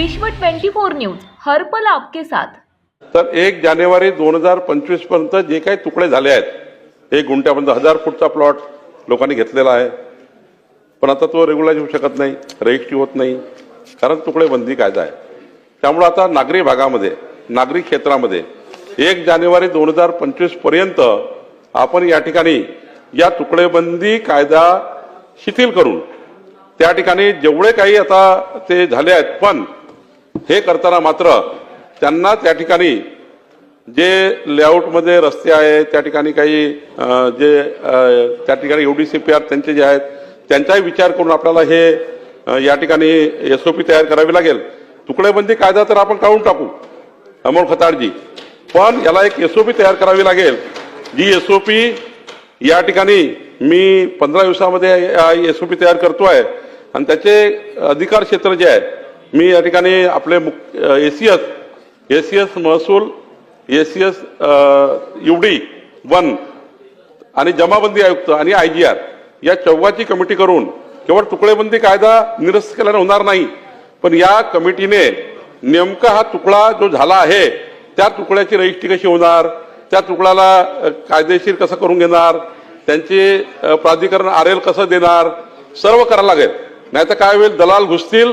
विश्व 24 न्यूज हर पल आपके साथ. तर एक जानेवारी दोन हजार पंचवीसपर्यंत जे काही तुकडे झाले आहेत एक गुंठ्यापर्यंत हजार फूटचा प्लॉट लोकांनी घेतलेला आहे. पण आता तो रेग्युलाइज होऊ शकत नाही रजिस्ट्री होत नाही कारण तुकडे बंदी कायदा आहे. त्यामुळे आता नागरी भागामध्ये नागरी क्षेत्रामध्ये एक जानेवारी दोन हजार पंचवीसपर्यंत आपण या ठिकाणी या तुकडेबंदी कायदा शिथिल करून त्या ठिकाणी जेवढे काही आता ते झाले आहेत पण हे करताना मात्र त्यांना त्या ठिकाणी जे लेआउटमध्ये रस्ते आहेत त्या ठिकाणी काही जे त्या ठिकाणी U D C P R त्यांचे जे आहेत त्यांचाही विचार करून आपल्याला हे या ठिकाणी एस ओ पी तयार करावी लागेल. तुकडेबंदी कायदा तर आपण काढून टाकू अमोल खताळजी पण याला एक एस ओ पी तयार करावी लागेल. जी एस ओ पी या ठिकाणी मी पंधरा दिवसामध्ये एस ओ पी तयार करतो आहे आणि त्याचे अधिकार क्षेत्र जे आहे मी या ठिकाणी आपले एसीएस एसीएस महसूल एसीएस युडी वन आणि जमाबंदी आयुक्त आणि आय जी आर या चौघाची कमिटी करून केवळ तुकडेबंदी कायदा निरस्त केल्याने होणार नाही पण या कमिटीने नेमका हा तुकडा जो झाला आहे त्या तुकड्याची रजिस्ट्री कशी होणार त्या तुकड्याला कायदेशीर कसं करून घेणार त्यांचे प्राधिकरण आर एल कसं देणार सर्व करायला लागेल. नाही तर काय होईल? दलाल घुसतील